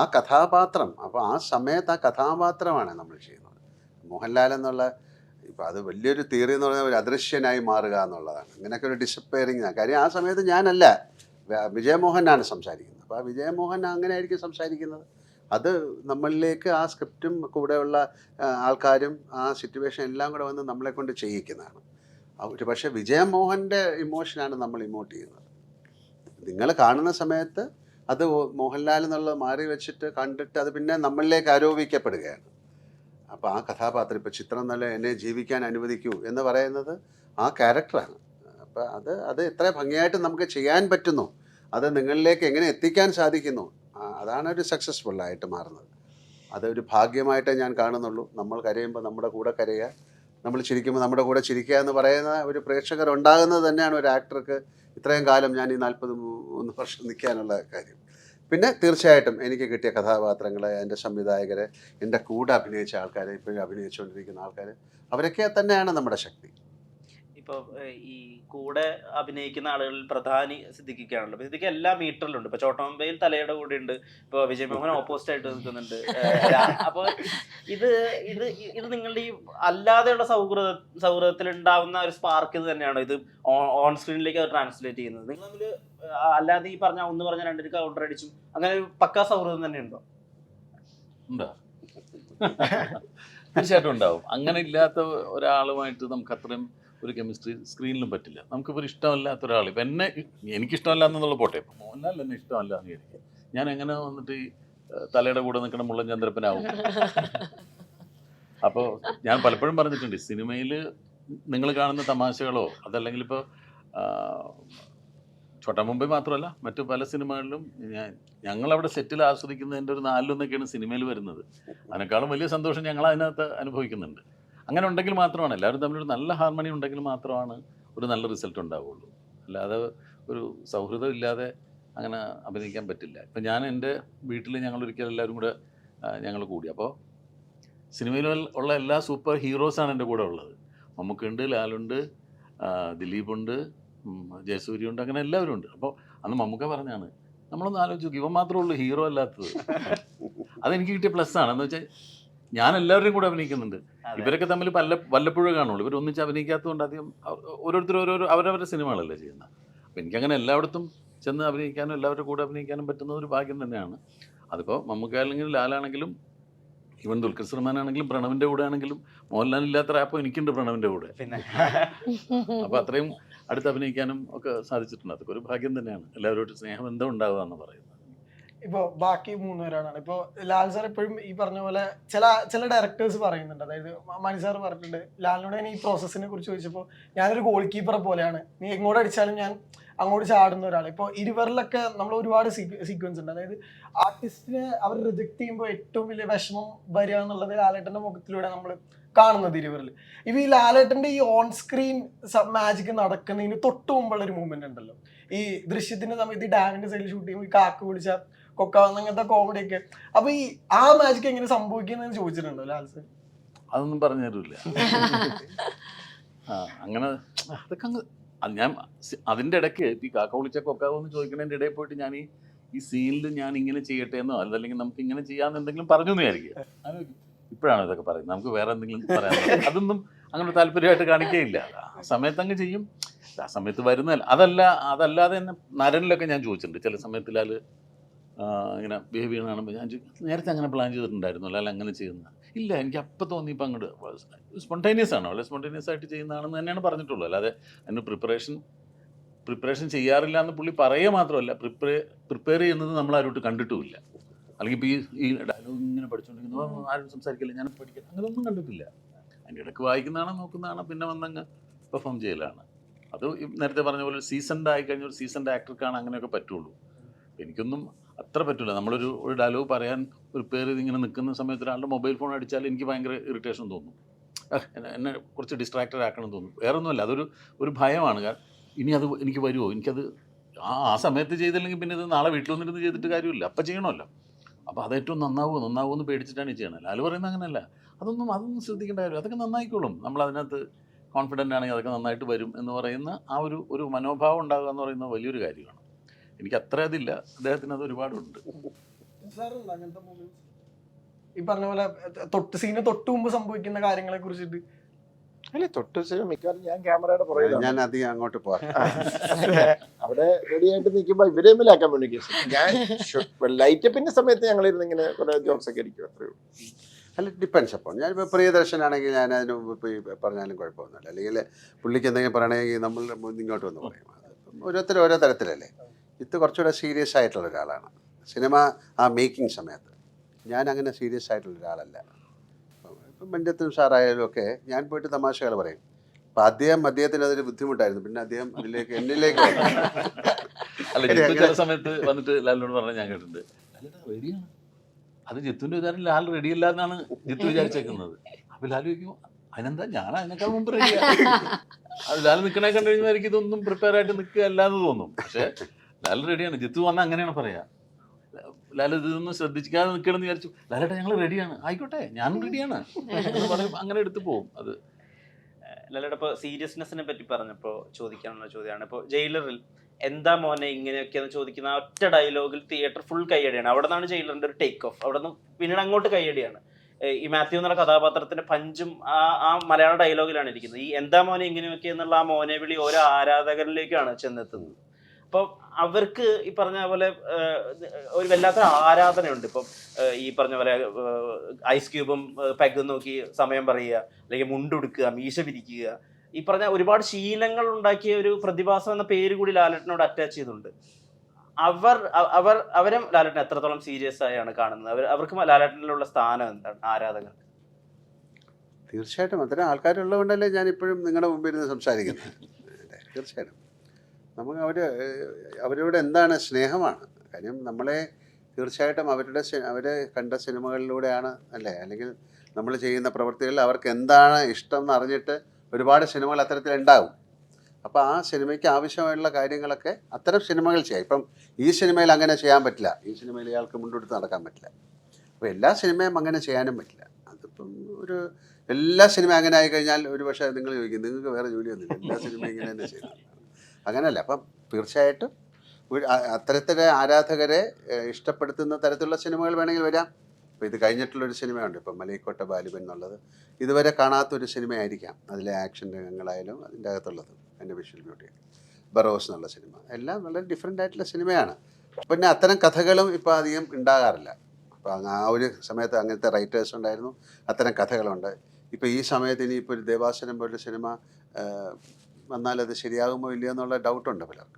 ആ കഥാപാത്രം അപ്പോൾ ആ സമയത്ത് ആ കഥാപാത്രമാണ് നമ്മൾ ചെയ്യുന്നത്. മോഹൻലാൽ എന്നുള്ള ഇപ്പം അത് വലിയൊരു തിയറി എന്ന് പറഞ്ഞാൽ ഒരു അദൃശ്യനായി മാറുക എന്നുള്ളതാണ്. ഇങ്ങനെയൊക്കെ ഒരു ഡിസപ്പയറിങ് കാര്യം ആ സമയത്ത് ഞാനല്ല. വിജയമോഹനാണ് സംസാരിക്കുന്നത്. അപ്പോൾ ആ വിജയമോഹൻ അങ്ങനെ ആയിരിക്കും സംസാരിക്കുന്നത്. അത് നമ്മളിലേക്ക് ആ സ്ക്രിപ്റ്റും കൂടെയുള്ള ആൾക്കാരും ആ സിറ്റുവേഷൻ എല്ലാം കൂടെ വന്ന് നമ്മളെ കൊണ്ട് ചെയ്യിക്കുന്നതാണ്. ഒരു പക്ഷേ വിജയമോഹന്റെ ഇമോഷനാണ് നമ്മൾ ഇമോട്ട് ചെയ്യുന്നത്. നിങ്ങൾ കാണുന്ന സമയത്ത് അത് മോഹൻലാൽ എന്നുള്ളത് മാറി വെച്ചിട്ട് കണ്ടിട്ട് അത് പിന്നെ നമ്മളിലേക്ക് ആരോപിക്കപ്പെടുകയാണ്. അപ്പോൾ ആ കഥാപാത്രം ഇപ്പോൾ ചിത്രം നല്ല എന്നെ ജീവിക്കാൻ അനുവദിക്കൂ എന്ന് പറയുന്നത് ആ ക്യാരക്ടറാണ്. അപ്പോൾ അത് അത് എത്ര ഭംഗിയായിട്ട് നമുക്ക് ചെയ്യാൻ പറ്റുന്നു അത് നിങ്ങളിലേക്ക് എങ്ങനെ എത്തിക്കാൻ സാധിക്കുന്നു അതാണ് ഒരു സക്സസ്ഫുൾ ആയിട്ട് മാറുന്നത്. അതൊരു ഭാഗ്യമായിട്ടേ ഞാൻ കാണുന്നുള്ളൂ. നമ്മൾ കരയുമ്പോൾ നമ്മുടെ കൂടെ കരയുക നമ്മൾ ചിരിക്കുമ്പോൾ നമ്മുടെ കൂടെ ചിരിക്കുക എന്ന് പറയുന്ന ഒരു പ്രേക്ഷകർ ഉണ്ടാകുന്നത് തന്നെയാണ് ഒരു ആക്ടർക്ക് ഇത്രയും കാലം ഞാൻ ഈ നാൽപ്പത് മൂന്ന് വർഷം നിൽക്കാനുള്ള കാര്യം. പിന്നെ തീർച്ചയായിട്ടും എനിക്ക് കിട്ടിയ കഥാപാത്രങ്ങളെ എന്റെ സംവിധായകരെ എന്റെ കൂടെ അഭിനയിച്ച ആൾക്കാരെ ഇപ്പോഴും അഭിനയിച്ചുകൊണ്ടിരിക്കുന്ന ആൾക്കാർ അവരൊക്കെ തന്നെയാണ് നമ്മുടെ ശക്തി. ഇപ്പൊ ഈ കൂടെ അഭിനയിക്കുന്ന ആളുകളിൽ പ്രധാനി സിദ്ദിഖിക്കാണല്ലോ. അപ്പൊ സിദ്ദിഖ് എല്ലാ മീറ്ററിലുണ്ട്. ഇപ്പൊ ചോട്ടമ്പയിൽ തലയുടെ കൂടെ ഉണ്ട്. ഇപ്പൊ വിജയ് മോഹൻ ഓപ്പോസിറ്റ് ആയിട്ട് നിൽക്കുന്നുണ്ട്. അപ്പോൾ അപ്പൊ ഇത് ഇത് ഇത് നിങ്ങളുടെ ഈ അല്ലാതെയുള്ള സൗഹൃദ സൗഹൃദത്തിൽ ഉണ്ടാവുന്ന ഒരു സ്പാർക്ക് ഇത് തന്നെയാണോ? ഇത് ഓൺ സ്ക്രീനിലേക്ക് അത് ട്രാൻസ്ലേറ്റ് ചെയ്യുന്നത്. നിങ്ങൾ തമ്മിൽ അല്ലാതെ ഈ പറഞ്ഞ ഒന്ന് പറഞ്ഞ രണ്ടു കൗണ്ടർ അടിച്ചു അങ്ങനെ ഒരു പക്കാ സൗഹൃദം തന്നെ ഉണ്ടോ ഉണ്ടോ? തീർച്ചയായിട്ടും ഉണ്ടാവും. അങ്ങനെ ഇല്ലാത്ത ഒരാളുമായിട്ട് നമുക്ക് അത്രയും ഒരു കെമിസ്ട്രി സ്ക്രീനിലും പറ്റില്ല. നമുക്കിപ്പോൾ ഇഷ്ടമല്ലാത്ത ഒരാൾ ഇപ്പം എന്നെ എനിക്കിഷ്ടമല്ല എന്നുള്ള പോട്ടെ. ഇപ്പം മോഹൻലാൽ എന്നെ ഇഷ്ടമല്ല എന്ന് വിചാരിക്കുക. ഞാൻ എങ്ങനെ വന്നിട്ട് ഈ തലയുടെ കൂടെ നിൽക്കുന്ന മുള്ളൻ ചന്ദ്രപ്പനാവും? അപ്പോൾ ഞാൻ പലപ്പോഴും പറഞ്ഞിട്ടുണ്ട് സിനിമയിൽ നിങ്ങൾ കാണുന്ന തമാശകളോ അതല്ലെങ്കിൽ ഇപ്പോൾ ചോട്ട മുംബൈ മാത്രമല്ല മറ്റു പല സിനിമകളിലും ഞാൻ ഞങ്ങളവിടെ സെറ്റിൽ ആസ്വദിക്കുന്നതിന്റെ ഒരു നാലിലൊന്നൊക്കെയാണ് സിനിമയിൽ വരുന്നത്. അതിനേക്കാളും വലിയ സന്തോഷം ഞങ്ങൾ അതിനകത്ത് അനുഭവിക്കുന്നുണ്ട്. അങ്ങനെ ഉണ്ടെങ്കിൽ മാത്രമാണ്. എല്ലാവരും തമ്മിലൊരു നല്ല ഹാർമണി ഉണ്ടെങ്കിൽ മാത്രമാണ് ഒരു നല്ല റിസൾട്ട് ഉണ്ടാവുള്ളൂ. അല്ലാതെ ഒരു സൗഹൃദം ഇല്ലാതെ അങ്ങനെ അഭിനയിക്കാൻ പറ്റില്ല. ഇപ്പം ഞാൻ എന്റെ വീട്ടിൽ ഞങ്ങൾ ഒരിക്കൽ എല്ലാവരും കൂടെ ഞങ്ങൾ കൂടി. അപ്പോൾ സിനിമയിൽ ഉള്ള എല്ലാ സൂപ്പർ ഹീറോസാണ് എന്റെ കൂടെ ഉള്ളത്. മമ്മൂക്കുണ്ട് ലാലുണ്ട് ദിലീപുണ്ട് ജയസൂര്യ ജയസൂര്യയുണ്ട് അങ്ങനെ എല്ലാവരും ഉണ്ട്. അപ്പോൾ അന്ന് മമ്മൂക്ക പറഞ്ഞാണ് നമ്മളൊന്ന് ആലോചിച്ച് നോക്കി ഇവൻ മാത്രമേ ഉള്ളൂ ഹീറോ അല്ലാത്തത്. അതെനിക്ക് കിട്ടിയ പ്ലസ് ആണ്. എന്ന് വെച്ചാൽ ഞാൻ എല്ലാവരെയും കൂടെ അഭിനയിക്കുന്നുണ്ട്. ഇവരൊക്കെ തമ്മിൽ പല വല്ലപ്പോഴും കാണുള്ളൂ. ഇവരൊന്നിച്ച് അഭിനയിക്കാത്തതുകൊണ്ട് അധികം ഓരോരുത്തർ ഓരോരോ അവരവരുടെ സിനിമകളല്ലേ ചെയ്യുന്നത്. അപ്പം എനിക്കങ്ങനെ എല്ലായിടത്തും ചെന്ന് അഭിനയിക്കാനും എല്ലാവരുടെ കൂടെ അഭിനയിക്കാനും പറ്റുന്ന ഒരു ഭാഗ്യം തന്നെയാണ്. അതിപ്പോൾ മമ്മൂക്ക ആണെങ്കിലും ലാലാണെങ്കിലും ഇവൻ ദുൽഖർ സൽമാൻ ആണെങ്കിലും പ്രണവിന്റെ കൂടെ ആണെങ്കിലും മോഹൻലാൽ ഇല്ലാത്ത റാപ്പോ എനിക്കുണ്ട് പ്രണവിന്റെ കൂടെ. അപ്പോൾ അത്രയും അടുത്ത് അഭിനയിക്കാനും ഒക്കെ സാധിച്ചിട്ടുണ്ട്. അതൊക്കെ ഒരു ഭാഗ്യം തന്നെയാണ്. എല്ലാവരോടും സ്നേഹബന്ധം ഉണ്ടാവുക എന്ന് പറയുന്നത്. ഇപ്പൊ ബാക്കി മൂന്നുപേരാണ്. ഇപ്പോ ഇപ്പൊ ലാൽ സാർ എപ്പോഴും ഈ പറഞ്ഞ പോലെ ചില ചില ഡയറക്ടേഴ്സ് പറയുന്നുണ്ട്. അതായത് മണി സാർ പറഞ്ഞിട്ടുണ്ട്. ലാലിനോട് ഞാൻ ഈ പ്രോസസ്സിനെ കുറിച്ച് ചോദിച്ചപ്പോൾ ഞാനൊരു ഗോൾ കീപ്പറെ പോലെയാണ്. നീ എങ്ങോട്ട് അടിച്ചാലും ഞാൻ അങ്ങോട്ട് ചാടുന്ന ഒരാൾ ഇപ്പോൾ ഇരുവരിലൊക്കെ നമ്മൾ ഒരുപാട് സീക്വൻസ് ഉണ്ട്. അതായത് ആർട്ടിസ്റ്റിനെ അവർ റിജക്ട് ചെയ്യുമ്പോൾ ഏറ്റവും വലിയ വിഷമം വരിക എന്നുള്ളത് ലാലേട്ടന്റെ മുഖത്തിലൂടെ നമ്മൾ കാണുന്നത് ഇരുവരിൽ ഇപ്പൊ ഈ ലാലേട്ടന്റെ ഈ ഓൺ സ്ക്രീൻ മാജിക് നടക്കുന്നതിന് തൊട്ട് മുമ്പുള്ള ഒരു മൂവ്മെന്റ് ഉണ്ടല്ലോ. ഈ ദൃശ്യത്തിന്റെ സമയത്ത് ഈ ഡാമിന്റെ സൈഡിൽ ഷൂട്ട് ചെയ്യുമ്പോൾ ഈ കാക്ക പിടിച്ച കൊക്കാവുന്ന അങ്ങനത്തെ കോമഡി ഒക്കെ. അപ്പൊ ഈ ആ മാജിക് എങ്ങനെ സംഭവിക്കുന്നതെന്ന് ചോദിച്ചിട്ടുണ്ടോ ലാൽസ്? അതൊന്നും പറഞ്ഞു തരില്ല അങ്ങനെ അതൊക്കെ അങ്ങ് ഞാൻ അതിന്റെ അതിന്റെ ഇടയ്ക്ക് ഈ കാക്ക വിളിച്ച കൊക്കാവോ എന്ന് ചോദിക്കുന്നതിന്റെ ഇടയിൽ പോയിട്ട് ഞാൻ ഈ ഈ സീനിൽ ഞാൻ ഇങ്ങനെ ചെയ്യട്ടെ എന്നോ അല്ലെങ്കിൽ നമുക്ക് ഇങ്ങനെ ചെയ്യാമെന്ന് എന്തെങ്കിലും പറഞ്ഞു എന്ന് വിചാരിക്കുക ഇപ്പോഴാണ് ഇതൊക്കെ പറയുന്നത്? നമുക്ക് വേറെ എന്തെങ്കിലും പറയാൻ അതൊന്നും അങ്ങനെ താല്പര്യമായിട്ട് കാണിക്കുകയില്ല ആ സമയത്ത് അങ്ങ് ചെയ്യും. ആ സമയത്ത് വരുന്നതല്ല. അതല്ല അതല്ലാതെ തന്നെ നരനിലൊക്കെ ഞാൻ ചോദിച്ചിട്ടുണ്ട്. ചില സമയത്തിൽ അത് ഇങ്ങനെ ബിഹേവ് ചെയ്യണ കാണുമ്പോൾ ഞാൻ നേരത്തെ അങ്ങനെ പ്ലാൻ ചെയ്തിട്ടുണ്ടായിരുന്നു? അല്ല അങ്ങനെ ചെയ്യുന്ന? ഇല്ല എനിക്ക് അപ്പം തോന്നി ഇപ്പം അങ്ങോട്ട് സ്പോണ്ടേനിയസ് ആണ്? വളരെ സ്പോണ്ടേനിയസ് ആയിട്ട് ചെയ്യുന്നതാണെന്ന് തന്നെയാണ് പറഞ്ഞിട്ടുള്ളൂ. അല്ലാതെ അതിന് പ്രിപ്പറേഷൻ പ്രിപ്പറേഷൻ ചെയ്യാറില്ല എന്ന് പുള്ളി പറയുക മാത്രമല്ല പ്രിപ്പയർ പ്രിപ്പയർ ചെയ്യുന്നത് നമ്മൾ ആരോട്ട് കണ്ടിട്ടുമില്ല. അല്ലെങ്കിൽ ഇപ്പോൾ ഈ ഈ ഡയലോഗ് ഇങ്ങനെ പഠിച്ചുകൊണ്ടിരിക്കുന്നു ആരും സംസാരിക്കില്ല ഞാൻ പഠിക്കില്ല അങ്ങനെയൊന്നും കണ്ടിട്ടില്ല. അതിന്റെ ഇടയ്ക്ക് വായിക്കുന്നതാണ് നോക്കുന്നതാണ് പിന്നെ വന്നങ്ങ് പെർഫോം ചെയ്യലാണ്. അത് നേരത്തെ പറഞ്ഞ പോലെ സീസൺഡ് ആയി കഴിഞ്ഞ ഒരു സീസൺഡ് ആക്ടർക്കാണ് അങ്ങനെയൊക്കെ പറ്റുള്ളൂ. എനിക്കൊന്നും അത്ര പറ്റില്ല നമ്മളൊരു ഒരു ഡയലോഗ് പറയാൻ ഒരു പേര് ഇതിങ്ങനെ നിൽക്കുന്ന സമയത്ത് ഒരാളുടെ മൊബൈൽ ഫോൺ അടിച്ചാൽ എനിക്ക് ഭയങ്കര ഇറിറ്റേഷൻ തോന്നും. എന്നെ- കുറച്ച് ഡിസ്ട്രാക്റ്റഡ് ആക്കണം തോന്നും. വേറെ ഒന്നുമല്ല അതൊരു ഒരു ഭയമാണ്. കാരണം ഇനി അത് എനിക്ക് വരുമോ? എനിക്കത് ആ ആ സമയത്ത് ചെയ്തില്ലെങ്കിൽ പിന്നെ ഇത് നാളെ വീട്ടിൽ വന്നിരുന്ന് ചെയ്തിട്ട് കാര്യമില്ല. അപ്പം ചെയ്യണമല്ലോ. അപ്പോൾ അത് ഏറ്റവും നന്നാവുമോ നന്നാവുമോ എന്ന് പേടിച്ചിട്ടാണ് ചെയ്യണത്. ലാൽ പറയുന്നത് അങ്ങനെയല്ല. അതൊന്നും അതൊന്നും ശ്രദ്ധിക്കേണ്ട കാര്യം അതൊക്കെ നന്നായിക്കോളും. നമ്മൾ അതിനകത്ത് കോൺഫിഡന്റ് ആണെങ്കിൽ അതൊക്കെ നന്നായിട്ട് വരും എന്ന് പറയുന്ന ആ ഒരു ഒരു മനോഭാവം ഉണ്ടാകുക എന്ന് പറയുന്നത് വലിയൊരു കാര്യമാണ്. എനിക്ക് അത്ര അതില്ല. അദ്ദേഹത്തിന് അത് ഒരുപാടുണ്ട്? ഈ പറഞ്ഞ പോലെ തൊട്ട് സീന് തൊട്ട് മുമ്പ് സംഭവിക്കുന്ന കാര്യങ്ങളെ കുറിച്ചിട്ട് അല്ലെ തൊട്ട് മിക്കവാറും ഞാൻ ക്യാമറയുടെ പുറകിലാണ് ഞാൻ അധികം അങ്ങോട്ട് പോകാം അവിടെ റെഡി ആയിട്ട് നിൽക്കുമ്പോൾ ഇവരെ തമ്മിലാ കമ്മ്യൂണിക്കേഷൻ ഞാൻ ലൈറ്റപ്പിന്റെ സമയത്ത് ഞങ്ങൾ ഇരുന്ന് ഇങ്ങനെ കുറെ ജോക്സ് ഒക്കെ അടിക്കും അത്രേ ഉള്ളൂ. അല്ല ഡിപ്പെൻസ് അപ്പോൾ ഞാനിപ്പോൾ പ്രിയദർശനാണെങ്കിൽ ഞാൻ അതിന് പറഞ്ഞാലും കുഴപ്പമൊന്നുമില്ല. അല്ലെങ്കിൽ പുള്ളിക്ക് എന്തെങ്കിലും പറയണമെങ്കിൽ നമ്മൾ ഇങ്ങോട്ട് വന്ന് പറയും. ഓരോരുത്തർ ഓരോ തരത്തിലല്ലേ. ഇത് കുറച്ചുകൂടെ സീരിയസ് ആയിട്ടുള്ള ഒരാളാണ്. സിനിമ ആ മേക്കിംഗ് സമയത്ത്. ഞാൻ അങ്ങനെ സീരിയസ് ആയിട്ടുള്ള ഒരാളല്ല. ഇപ്പം- ഉഷാറായാലും ഒക്കെ ഞാൻ പോയിട്ട് തമാശകൾ പറയും. അപ്പം അദ്ദേഹം അദ്ദേഹത്തിന് അതൊരു ബുദ്ധിമുട്ടായിരുന്നു. പിന്നെ അദ്ദേഹം അതിലേക്ക് എന്നിലേക്ക് അല്ല ജിത്തു ചില സമയത്ത് വന്നിട്ട് ലാലിനോട് പറഞ്ഞ ഞാൻ കേട്ടിട്ടുണ്ട്. ലാലേട്ടാ റെഡിയാണ്. അത് ജിത്തുവിന്റെ വിചാരം ലാൽ റെഡിയല്ല എന്നാണ് ജിത്തു വിചാരിച്ചേക്കുന്നത്. അപ്പൊ ലാൽ ചോദിക്കും അതിനെന്താ? ഞാൻ അതിനേക്കാൾ മുമ്പ് റെഡിയാണ് അത് ലാൽ നിൽക്കണേ കണ്ടു കഴിഞ്ഞാൽ എനിക്ക് ഇതൊന്നും പ്രിപ്പയർ ആയിട്ട് നിൽക്കുക അല്ലാന്ന് തോന്നും. പക്ഷെ ലാൽ റെഡിയാണ്. ജിത്തു വന്നാൽ അങ്ങനെയാണ് പറയാ. ലാൽ ഇതൊന്നും ശ്രദ്ധിക്കാതെ നിൽക്കണമെന്ന് വിചാരിച്ചു. ലാലേട്ടാ ഞങ്ങൾ റെഡിയാണ് ആയിക്കോട്ടെ ഞാനും റെഡിയാണ് അങ്ങനെ എടുത്തു പോകും അത്. ലാലേട്ട ഇപ്പോൾ സീരിയസ്നെസ്സിനെ പറ്റി പറഞ്ഞപ്പോൾ ചോദിക്കാനുള്ള ചോദ്യമാണ്. ഇപ്പോൾ ജയിലറിൽ എന്താ മോനെ ഇങ്ങനെയൊക്കെയെന്ന് ചോദിക്കുന്ന ആ ഒറ്റ ഡയലോഗിൽ തിയേറ്റർ ഫുൾ കൈയടിയാണ് അവിടെ നിന്നാണ് ജയിലറിന്റെ ഒരു ടേക്ക് ഓഫ് അവിടെ നിന്ന് പിന്നീട് അങ്ങോട്ട് കൈയടിയാണ് ഈ മാത്യു എന്നുള്ള കഥാപാത്രത്തിന്റെ പഞ്ചും ആ ആ മലയാള ഡയലോഗിലാണ് ഇരിക്കുന്നത്. ഈ എന്താ മോനെ ഇങ്ങനെയൊക്കെ എന്നുള്ള ആ മോനെ വിളി ഓരോ ആരാധകരിലേക്കാണ് ചെന്നെത്തുന്നത്. അപ്പോൾ അവർക്ക് ഈ പറഞ്ഞ പോലെ ഒരു വല്ലാത്ത ആരാധനയുണ്ട്. ഇപ്പം ഈ പറഞ്ഞ പോലെ ഐസ് ക്യൂബും പെഗ് നോക്കി സമയം പറയുക അല്ലെങ്കിൽ മുണ്ടുടുക്കുക മീശ പിരിക്കുക ഈ പറഞ്ഞ ഒരുപാട് ശീലങ്ങൾ ഉണ്ടാക്കിയ ഒരു പ്രതിഭാസം എന്ന പേര് കൂടി ലാലട്ടിനോട് അറ്റാച്ച് ചെയ്തിട്ടുണ്ട്. അവർ അവർ അവരും ലാലേട്ടൻ എത്രത്തോളം സീരിയസ് ആയാണ് കാണുന്നത്? അവർ അവർക്ക് ലാലട്ടനിലുള്ള സ്ഥാനം എന്താണ്? ആരാധകർ? തീർച്ചയായിട്ടും. അത്തരം ആൾക്കാരുള്ളതുകൊണ്ടല്ലേ ഞാൻ ഇപ്പോഴും നിങ്ങളുടെ മുമ്പിൽ നിന്ന് സംസാരിക്കുന്നത്? തീർച്ചയായിട്ടും. നമുക്ക് അവർ അവരോട് എന്താണ് സ്നേഹമാണ്? കാര്യം നമ്മളെ തീർച്ചയായിട്ടും അവരുടെ അവരെ കണ്ട സിനിമകളിലൂടെയാണ് അല്ലേ? അല്ലെങ്കിൽ നമ്മൾ ചെയ്യുന്ന പ്രവൃത്തികളിൽ അവർക്ക് എന്താണ് ഇഷ്ടം എന്ന് അറിഞ്ഞിട്ട് ഒരുപാട് സിനിമകൾ അത്തരത്തിൽ ഉണ്ടാകും അപ്പോൾ ആ സിനിമയ്ക്ക് ആവശ്യമായുള്ള കാര്യങ്ങളൊക്കെ അത്തരം സിനിമകൾ ചെയ്യാം. ഇപ്പം ഈ സിനിമയിൽ അങ്ങനെ ചെയ്യാൻ പറ്റില്ല. ഈ സിനിമയിൽ ഇയാൾക്ക് മുന്നോട്ട് നടക്കാൻ പറ്റില്ല. അപ്പോൾ എല്ലാ സിനിമയും അങ്ങനെ ചെയ്യാനും പറ്റില്ല. അതിപ്പം ഒരു എല്ലാ സിനിമ അങ്ങനെ ആയിക്കഴിഞ്ഞാൽ ഒരു പക്ഷേ നിങ്ങൾ ചോദിക്കും നിങ്ങൾക്ക് വേറെ ജോലിയൊന്നുമില്ല. എല്ലാ സിനിമയും ഇങ്ങനെ തന്നെ ചെയ്യുന്നത് അങ്ങനെയല്ല അപ്പം തീർച്ചയായിട്ടും അത്തരത്തിലെ ആരാധകരെ ഇഷ്ടപ്പെടുത്തുന്ന തരത്തിലുള്ള സിനിമകൾ വേണമെങ്കിൽ വരാം. ഇപ്പോൾ ഇത് കഴിഞ്ഞിട്ടുള്ളൊരു സിനിമയുണ്ട്. ഇപ്പം മലയിക്കോട്ട ബാലിബൻ എന്നുള്ളത്. ഇതുവരെ കാണാത്തൊരു സിനിമയായിരിക്കാം. അതിലെ ആക്ഷൻ രംഗങ്ങളായാലും അതിന്റെ അകത്തുള്ളത്. അതിന്റെ വിഷ്വൽ ബ്യൂട്ടി ബറോസ് എന്നുള്ള സിനിമ. എല്ലാം വളരെ ഡിഫറെന്റ് ആയിട്ടുള്ള സിനിമയാണ്. പിന്നെ അത്തരം കഥകളും ഇപ്പോൾ അധികം ഉണ്ടാകാറില്ല. അപ്പോൾ ആ ഒരു സമയത്ത് അങ്ങനത്തെ റൈറ്റേഴ്സ് ഉണ്ടായിരുന്നു. അത്തരം കഥകളുണ്ട്. ഇപ്പോൾ ഈ സമയത്ത് ഇനിയിപ്പോൾ ഒരു ദേവാസനം പോലുള്ള സിനിമ വന്നാൽ അത് ശരിയാകുമോ ഇല്ലയോ എന്നുള്ള ഡൗട്ടുണ്ട് പലർക്കും.